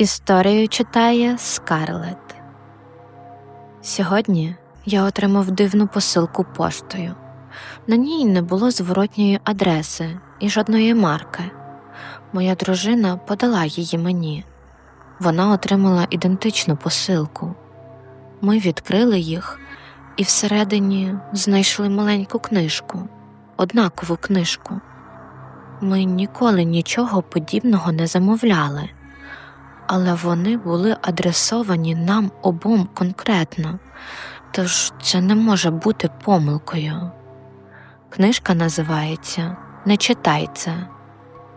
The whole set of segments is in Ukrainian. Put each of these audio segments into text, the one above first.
Історію читає Скарлет. Сьогодні я отримав дивну посилку поштою. На ній не було зворотньої адреси і жодної марки. Моя дружина подала її мені. Вона отримала ідентичну посилку. Ми відкрили їх і всередині знайшли маленьку книжку, однакову книжку. Ми ніколи нічого подібного не замовляли але вони були адресовані нам обом конкретно, тож це не може бути помилкою. Книжка називається Не читай це.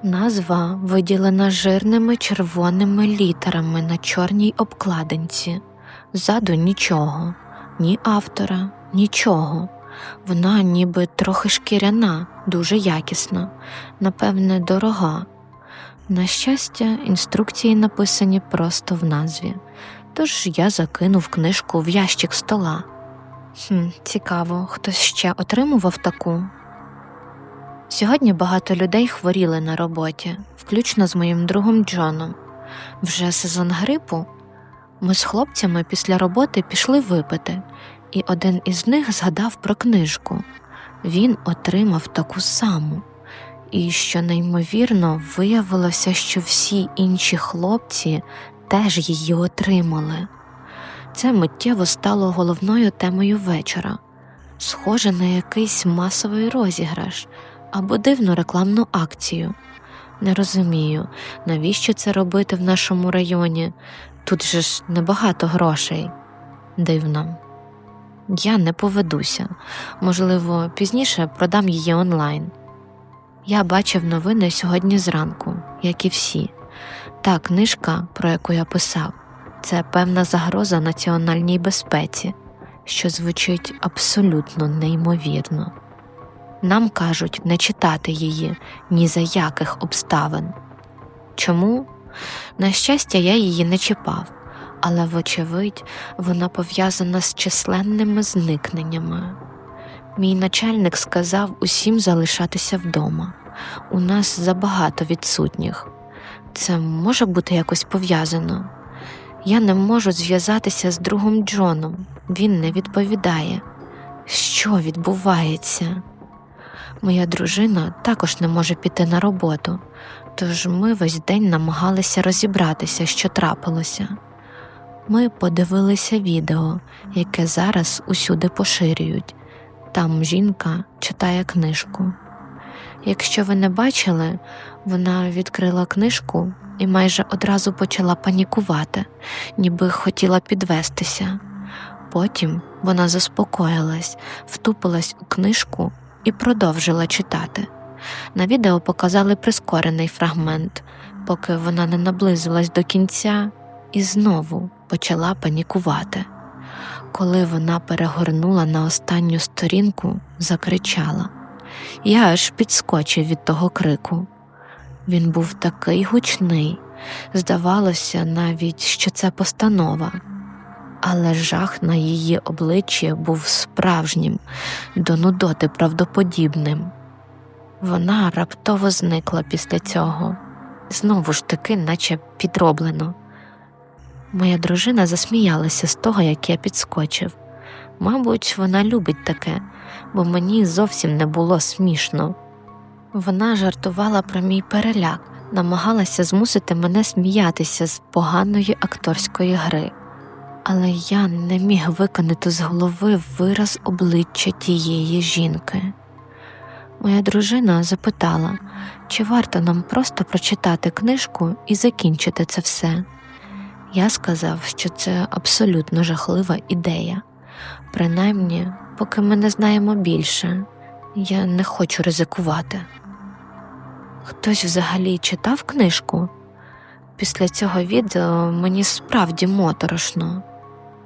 Назва виділена жирними червоними літерами на чорній обкладинці. Ззаду нічого, ні автора, нічого. Вона ніби трохи шкіряна, дуже якісна, напевне, дорога. На щастя, інструкції написані просто в назві, тож я закинув книжку в ящик стола. Хм, Цікаво, хтось ще отримував таку. Сьогодні багато людей хворіли на роботі, включно з моїм другом Джоном. Вже сезон грипу. Ми з хлопцями після роботи пішли випити, і один із них згадав про книжку. Він отримав таку саму і що неймовірно виявилося, що всі інші хлопці теж її отримали. Це миттєво стало головною темою вечора, схоже на якийсь масовий розіграш або дивну рекламну акцію. Не розумію, навіщо це робити в нашому районі. Тут же ж небагато грошей. Дивно. Я не поведуся, можливо, пізніше продам її онлайн. Я бачив новини сьогодні зранку, як і всі. Та книжка, про яку я писав, це певна загроза національній безпеці, що звучить абсолютно неймовірно. Нам кажуть не читати її ні за яких обставин. Чому? На щастя, я її не чіпав, але, вочевидь, вона пов'язана з численними зникненнями. Мій начальник сказав усім залишатися вдома. У нас забагато відсутніх. Це може бути якось пов'язано. Я не можу зв'язатися з другом Джоном, він не відповідає. Що відбувається? Моя дружина також не може піти на роботу, тож ми весь день намагалися розібратися, що трапилося. Ми подивилися відео, яке зараз усюди поширюють. Там жінка читає книжку. Якщо ви не бачили, вона відкрила книжку і майже одразу почала панікувати, ніби хотіла підвестися. Потім вона заспокоїлась, втупилась у книжку і продовжила читати. На відео показали прискорений фрагмент, поки вона не наблизилась до кінця і знову почала панікувати. Коли вона перегорнула на останню сторінку, закричала. Я аж підскочив від того крику. Він був такий гучний, здавалося навіть, що це постанова, але жах на її обличчі був справжнім, до нудоти правдоподібним. Вона раптово зникла після цього, знову ж таки, наче підроблено. Моя дружина засміялася з того, як я підскочив. Мабуть, вона любить таке, бо мені зовсім не було смішно. Вона жартувала про мій переляк, намагалася змусити мене сміятися з поганої акторської гри, але я не міг виконати з голови вираз обличчя тієї жінки. Моя дружина запитала, чи варто нам просто прочитати книжку і закінчити це все. Я сказав, що це абсолютно жахлива ідея. Принаймні, поки ми не знаємо більше, я не хочу ризикувати. Хтось взагалі читав книжку? після цього відео мені справді моторошно.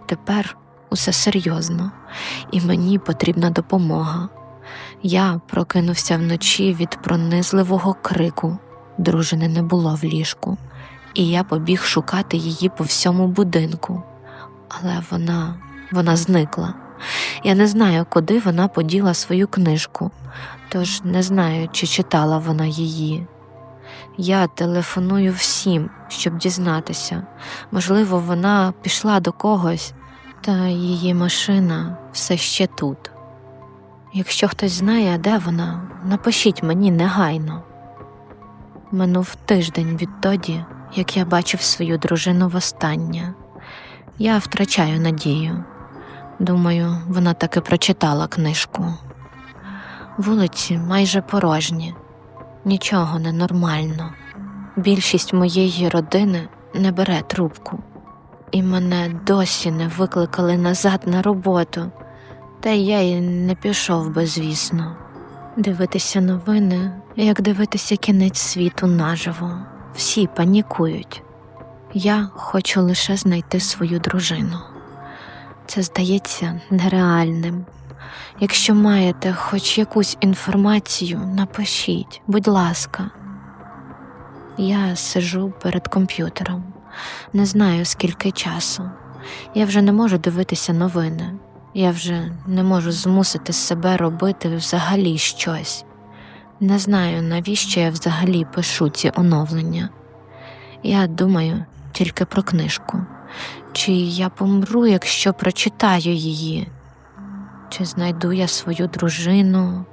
Тепер усе серйозно, і мені потрібна допомога. Я прокинувся вночі від пронизливого крику. Дружини не було в ліжку, і я побіг шукати її по всьому будинку. Але вона, вона зникла. Я не знаю, куди вона поділа свою книжку, тож не знаю, чи читала вона її. Я телефоную всім, щоб дізнатися. Можливо, вона пішла до когось, та її машина все ще тут. Якщо хтось знає, де вона, напишіть мені негайно. Минув тиждень відтоді, як я бачив свою дружину востаннє. Я втрачаю надію. Думаю, вона таки прочитала книжку. Вулиці майже порожні, нічого не нормально. Більшість моєї родини не бере трубку, і мене досі не викликали назад на роботу, та я й не пішов би, звісно. Дивитися новини, як дивитися кінець світу наживо. Всі панікують. Я хочу лише знайти свою дружину. Це здається нереальним. Якщо маєте хоч якусь інформацію, напишіть, будь ласка. Я сижу перед комп'ютером, не знаю скільки часу. Я вже не можу дивитися новини. Я вже не можу змусити себе робити взагалі щось. Не знаю, навіщо я взагалі пишу ці оновлення. Я думаю тільки про книжку. Чи я помру, якщо прочитаю її? Чи знайду я свою дружину?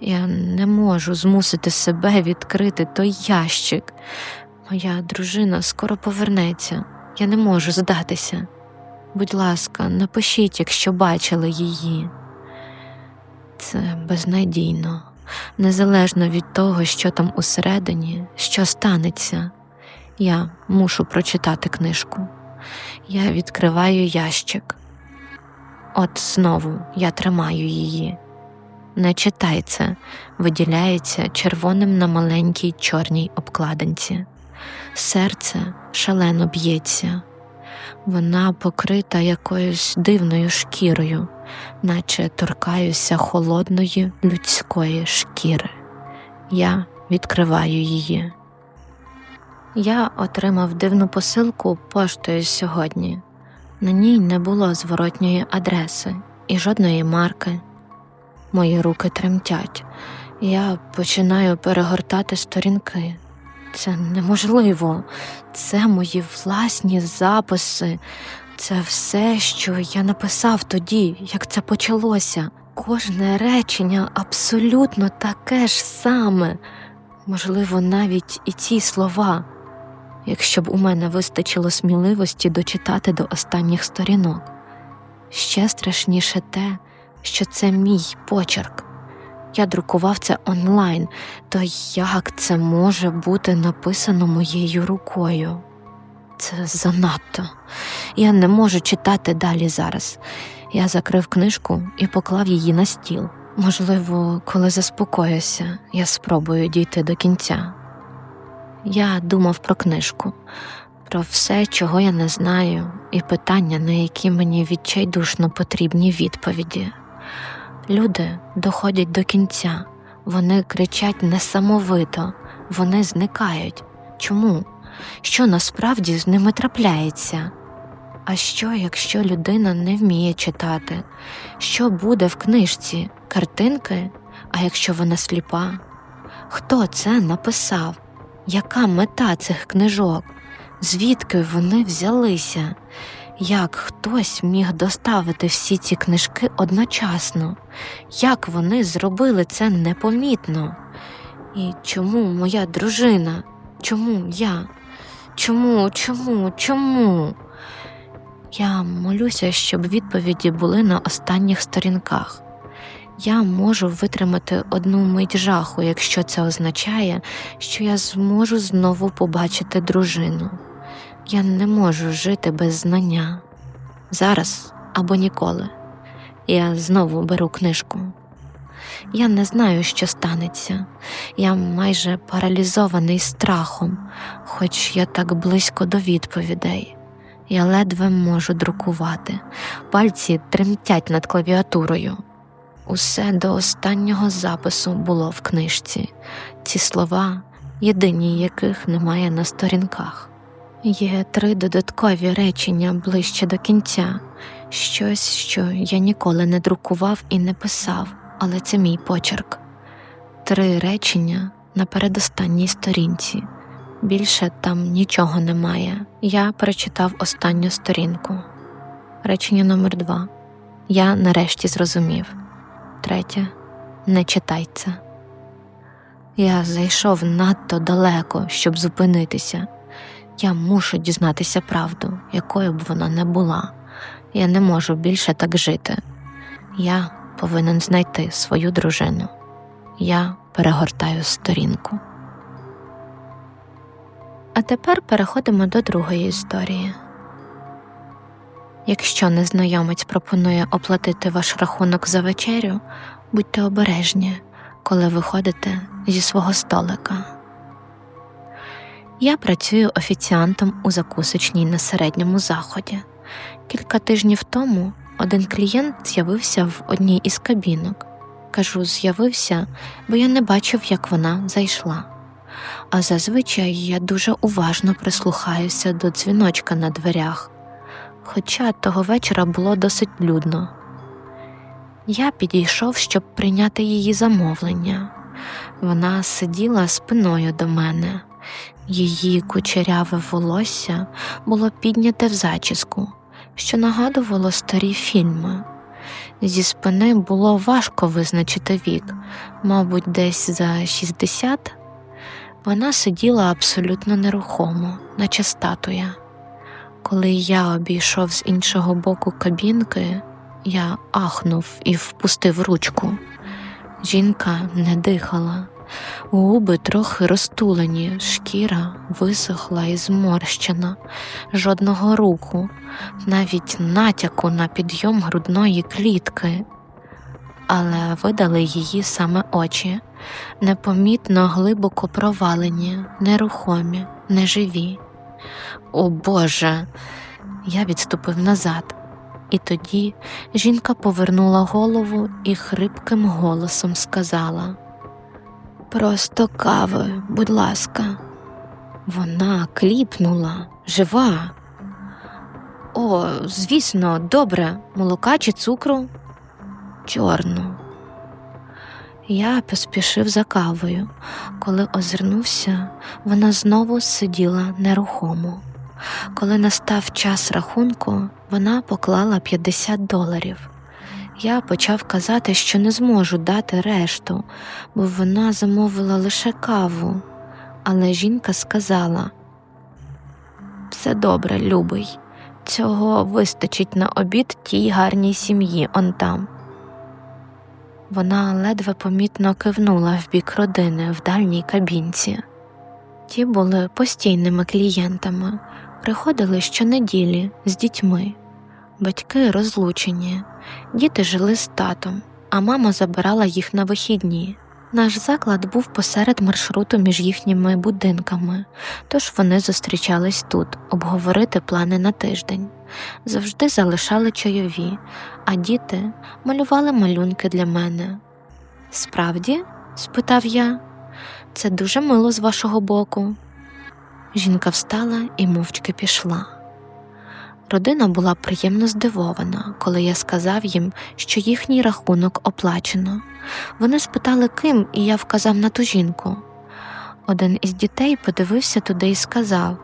Я не можу змусити себе відкрити той ящик. Моя дружина скоро повернеться, я не можу здатися. Будь ласка, напишіть, якщо бачили її. Це безнадійно, незалежно від того, що там усередині, що станеться. Я мушу прочитати книжку. Я відкриваю ящик. От знову я тримаю її. Не читай це, виділяється червоним на маленькій чорній обкладинці. Серце шалено б'ється. Вона покрита якоюсь дивною шкірою, наче торкаюся холодної людської шкіри. Я відкриваю її. Я отримав дивну посилку поштою сьогодні. На ній не було зворотньої адреси і жодної марки. Мої руки тремтять, я починаю перегортати сторінки. Це неможливо, це мої власні записи, це все, що я написав тоді, як це почалося. Кожне речення абсолютно таке ж саме, можливо, навіть і ці слова, якщо б у мене вистачило сміливості дочитати до останніх сторінок. Ще страшніше те, що це мій почерк. Я друкував це онлайн, то як це може бути написано моєю рукою? Це занадто. Я не можу читати далі зараз. Я закрив книжку і поклав її на стіл. Можливо, коли заспокоюся, я спробую дійти до кінця. Я думав про книжку, про все, чого я не знаю, і питання, на які мені відчайдушно потрібні відповіді. Люди доходять до кінця, вони кричать несамовито, вони зникають. Чому? Що насправді з ними трапляється? А що, якщо людина не вміє читати? Що буде в книжці? Картинки? А якщо вона сліпа? Хто це написав? Яка мета цих книжок? Звідки вони взялися? Як хтось міг доставити всі ці книжки одночасно? Як вони зробили це непомітно? І чому моя дружина? Чому я? Чому, чому, чому? Я молюся, щоб відповіді були на останніх сторінках. Я можу витримати одну мить жаху, якщо це означає, що я зможу знову побачити дружину. Я не можу жити без знання зараз або ніколи. Я знову беру книжку. Я не знаю, що станеться. Я майже паралізований страхом, хоч я так близько до відповідей. Я ледве можу друкувати, пальці тремтять над клавіатурою. Усе до останнього запису було в книжці, ці слова, єдині яких немає на сторінках. Є три додаткові речення ближче до кінця, щось, що я ніколи не друкував і не писав, але це мій почерк. Три речення на передостанній сторінці. Більше там нічого немає. Я перечитав останню сторінку. Речення номер два. Я нарешті зрозумів. Третє. Не читай це. Я зайшов надто далеко, щоб зупинитися. Я мушу дізнатися правду, якою б вона не була. Я не можу більше так жити. Я повинен знайти свою дружину. Я перегортаю сторінку. А тепер переходимо до другої історії. Якщо незнайомець пропонує оплатити ваш рахунок за вечерю, будьте обережні, коли виходите зі свого столика. Я працюю офіціантом у закусочній на середньому заході. Кілька тижнів тому один клієнт з'явився в одній із кабінок. Кажу, з'явився, бо я не бачив, як вона зайшла. А зазвичай я дуже уважно прислухаюся до дзвіночка на дверях, хоча того вечора було досить людно. Я підійшов, щоб прийняти її замовлення. Вона сиділа спиною до мене. Її кучеряве волосся було підняте в зачіску, що нагадувало старі фільми. Зі спини було важко визначити вік, мабуть, десь за 60. Вона сиділа абсолютно нерухомо, наче статуя. Коли я обійшов з іншого боку кабінки, я ахнув і впустив ручку. Жінка не дихала. Губи трохи розтулені, шкіра висохла і зморщена, жодного руху, навіть натяку на підйом грудної клітки, але видали її саме очі, непомітно глибоко провалені, нерухомі, неживі. О Боже! Я відступив назад, і тоді жінка повернула голову і хрипким голосом сказала. Просто кави, будь ласка. Вона кліпнула, жива. О, звісно, добре, молока чи цукру? Чорну. Я поспішив за кавою. Коли озирнувся, вона знову сиділа нерухомо. Коли настав час рахунку, вона поклала 50 доларів. Я почав казати, що не зможу дати решту, бо вона замовила лише каву. Але жінка сказала: все добре, любий, цього вистачить на обід тій гарній сім'ї он там. Вона ледве помітно кивнула в бік родини в дальній кабінці. Ті були постійними клієнтами, приходили щонеділі з дітьми, батьки розлучені. Діти жили з татом, а мама забирала їх на вихідні. Наш заклад був посеред маршруту між їхніми будинками, тож вони зустрічались тут обговорити плани на тиждень, завжди залишали чайові, а діти малювали малюнки для мене. Справді? спитав я, це дуже мило з вашого боку. Жінка встала і мовчки пішла. Родина була приємно здивована, коли я сказав їм, що їхній рахунок оплачено. Вони спитали, ким, і я вказав на ту жінку. Один із дітей подивився туди і сказав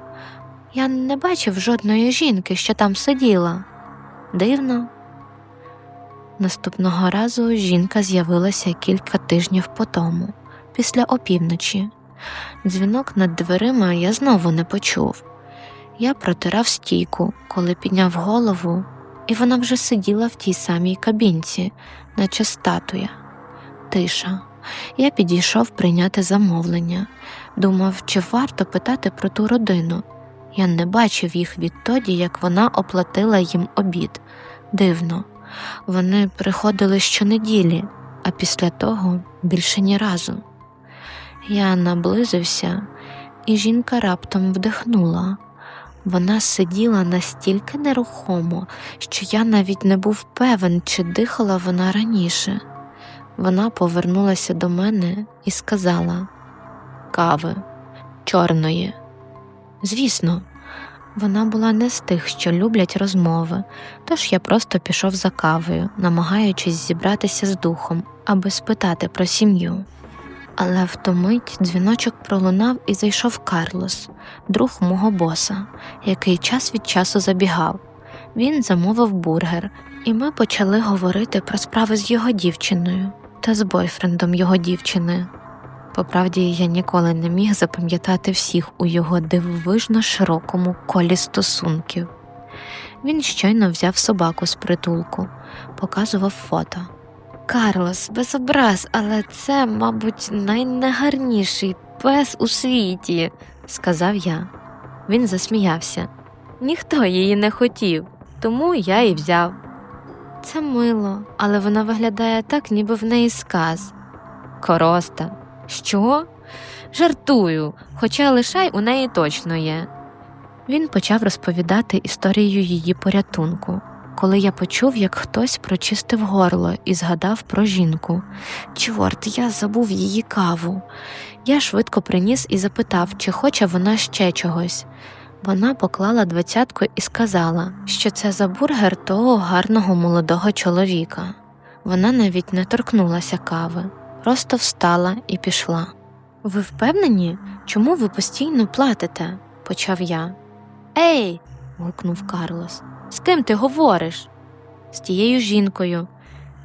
Я не бачив жодної жінки, що там сиділа. Дивно. Наступного разу жінка з'явилася кілька тижнів по тому, після опівночі. Дзвінок над дверима я знову не почув. Я протирав стійку, коли підняв голову, і вона вже сиділа в тій самій кабінці, наче статуя. Тиша. Я підійшов прийняти замовлення, думав, чи варто питати про ту родину. Я не бачив їх відтоді, як вона оплатила їм обід. Дивно, вони приходили щонеділі, а після того більше ні разу. Я наблизився, і жінка раптом вдихнула. Вона сиділа настільки нерухомо, що я навіть не був певен, чи дихала вона раніше. Вона повернулася до мене і сказала Кави, чорної. Звісно, вона була не з тих, що люблять розмови, тож я просто пішов за кавою, намагаючись зібратися з духом, аби спитати про сім'ю. Але в ту мить дзвіночок пролунав і зайшов Карлос, друг мого боса, який час від часу забігав. Він замовив бургер, і ми почали говорити про справи з його дівчиною та з бойфрендом його дівчини. Поправді, я ніколи не міг запам'ятати всіх у його дивовижно широкому колі стосунків. Він щойно взяв собаку з притулку, показував фото. Карлос, без образ, але це, мабуть, найнегарніший пес у світі, сказав я. Він засміявся. Ніхто її не хотів, тому я і взяв. Це мило, але вона виглядає так, ніби в неї сказ. Короста. Що? Жартую, хоча лишай у неї точно є. Він почав розповідати історію її порятунку, коли я почув, як хтось прочистив горло і згадав про жінку. Чорт, я забув її каву. Я швидко приніс і запитав, чи хоче вона ще чогось. Вона поклала двадцятку і сказала, що це за бургер того гарного молодого чоловіка. Вона навіть не торкнулася кави, просто встала і пішла. Ви впевнені, чому ви постійно платите? почав я. Ей. Гукнув Карлос. З ким ти говориш? З тією жінкою.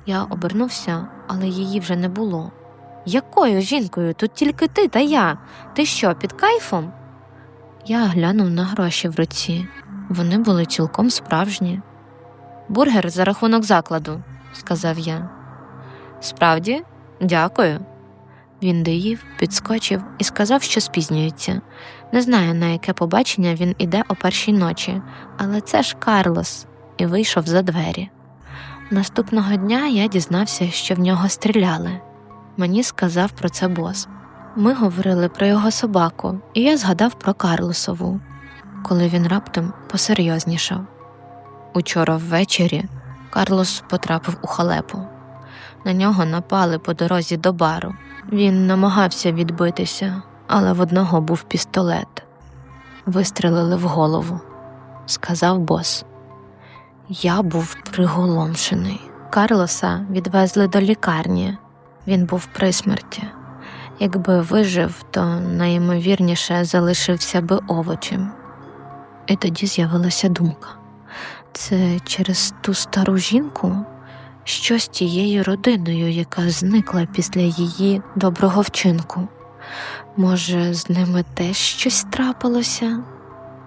Я обернувся, але її вже не було. Якою жінкою? Тут тільки ти та я. Ти що, під кайфом? Я глянув на гроші в руці. Вони були цілком справжні. Бургер за рахунок закладу, сказав я. Справді, дякую. Він доїв, підскочив і сказав, що спізнюється. Не знаю, на яке побачення він іде о першій ночі, але це ж Карлос, і вийшов за двері. Наступного дня я дізнався, що в нього стріляли. Мені сказав про це бос. Ми говорили про його собаку, і я згадав про Карлосову, коли він раптом посерйознішав. Учора ввечері Карлос потрапив у халепу. На нього напали по дорозі до бару. Він намагався відбитися, але в одного був пістолет. Вистрелили в голову, сказав бос. Я був приголомшений. Карлоса відвезли до лікарні. Він був при смерті. Якби вижив, то найімовірніше залишився би овочем. І тоді з'явилася думка це через ту стару жінку, що з тією родиною, яка зникла після її доброго вчинку. Може, з ними теж щось трапилося?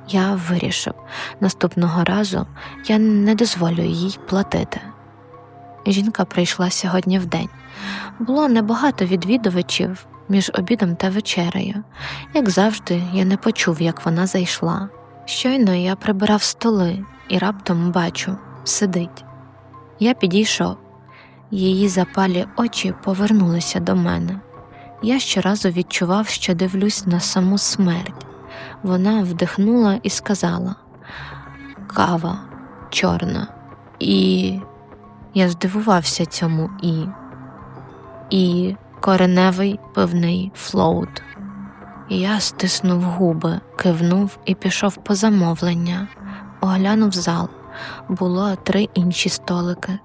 Я вирішив, наступного разу я не дозволю їй платити. Жінка прийшла сьогодні в день. Було небагато відвідувачів між обідом та вечерею. Як завжди, я не почув, як вона зайшла. Щойно я прибирав столи і раптом бачу, сидить. Я підійшов, її запалі очі повернулися до мене. Я щоразу відчував, що дивлюсь на саму смерть. Вона вдихнула і сказала Кава чорна, і я здивувався цьому і, і кореневий пивний флоут. Я стиснув губи, кивнув і пішов по замовлення, оглянув зал. Було три інші столики: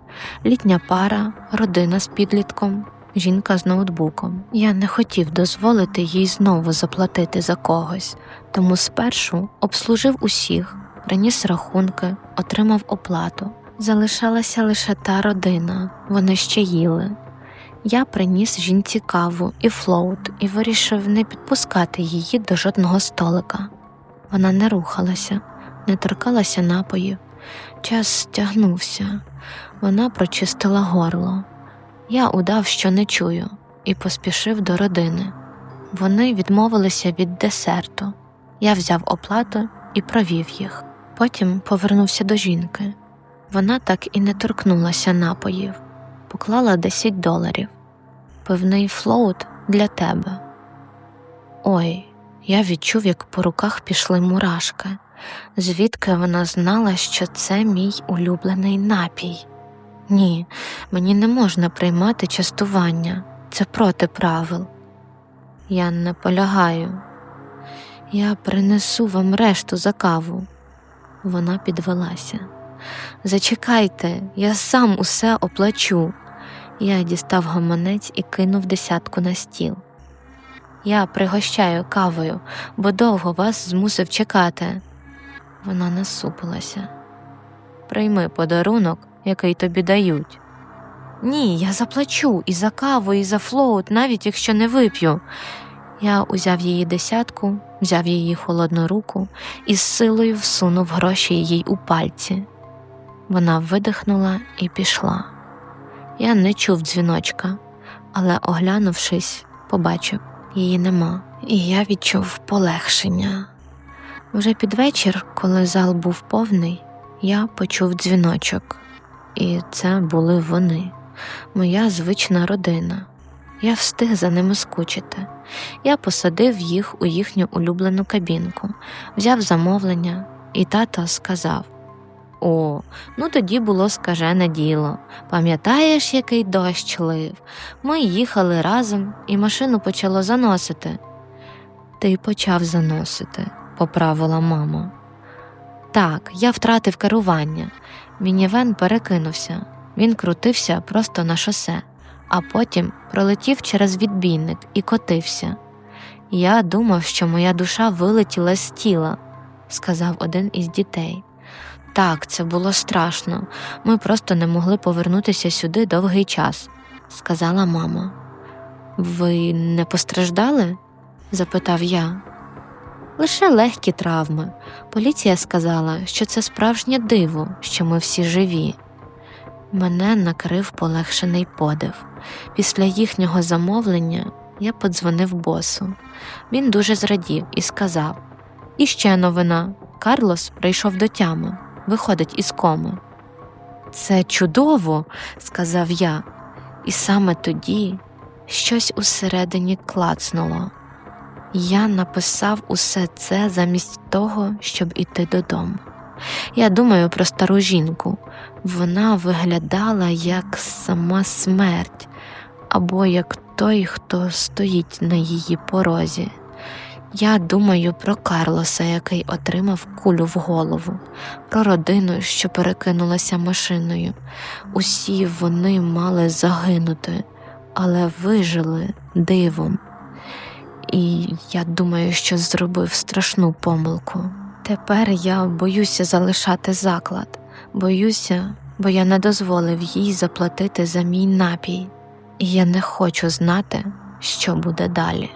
літня пара, родина з підлітком, жінка з ноутбуком. Я не хотів дозволити їй знову заплатити за когось, тому спершу обслужив усіх, приніс рахунки, отримав оплату. Залишалася лише та родина, вони ще їли. Я приніс жінці каву і флоут і вирішив не підпускати її до жодного столика. Вона не рухалася, не торкалася напоїв. Час стягнувся, вона прочистила горло. Я удав, що не чую, і поспішив до родини. Вони відмовилися від десерту. Я взяв оплату і провів їх. Потім повернувся до жінки. Вона так і не торкнулася напоїв, поклала 10 доларів. пивний флоут для тебе. Ой, я відчув, як по руках пішли мурашки, звідки вона знала, що це мій улюблений напій. Ні, мені не можна приймати частування, це проти правил. Я не полягаю. Я принесу вам решту за каву. Вона підвелася. Зачекайте, я сам усе оплачу. Я дістав гаманець і кинув десятку на стіл. Я пригощаю кавою, бо довго вас змусив чекати. Вона насупилася. Прийми подарунок, який тобі дають. Ні, я заплачу і за каву, і за флоут, навіть якщо не вип'ю. Я узяв її десятку, взяв її холодну руку і з силою всунув гроші їй у пальці. Вона видихнула і пішла. Я не чув дзвіночка, але, оглянувшись, побачив її нема, і я відчув полегшення. Вже під вечір, коли зал був повний, я почув дзвіночок, і це були вони, моя звична родина. Я встиг за ними скучити. Я посадив їх у їхню улюблену кабінку, взяв замовлення, і тато сказав: О, ну тоді було скажене діло. Пам'ятаєш, який дощ лив? Ми їхали разом, і машину почало заносити. Ти почав заносити, поправила мама. Так, я втратив керування. Мінівен перекинувся. Він крутився просто на шосе, а потім пролетів через відбійник і котився. Я думав, що моя душа вилетіла з тіла, сказав один із дітей. Так, це було страшно. Ми просто не могли повернутися сюди довгий час, сказала мама. Ви не постраждали? запитав я. Лише легкі травми. Поліція сказала, що це справжнє диво, що ми всі живі. Мене накрив полегшений подив. Після їхнього замовлення я подзвонив босу. Він дуже зрадів і сказав: І ще новина. Карлос прийшов до тями, виходить із коми. Це чудово, сказав я, і саме тоді щось усередині клацнуло. Я написав усе це замість того, щоб іти додому. Я думаю про стару жінку. Вона виглядала як сама смерть, або як той, хто стоїть на її порозі. Я думаю про Карлоса, який отримав кулю в голову, про родину, що перекинулася машиною. Усі вони мали загинути, але вижили дивом. І я думаю, що зробив страшну помилку. Тепер я боюся залишати заклад, боюся, бо я не дозволив їй заплатити за мій напій, і я не хочу знати, що буде далі.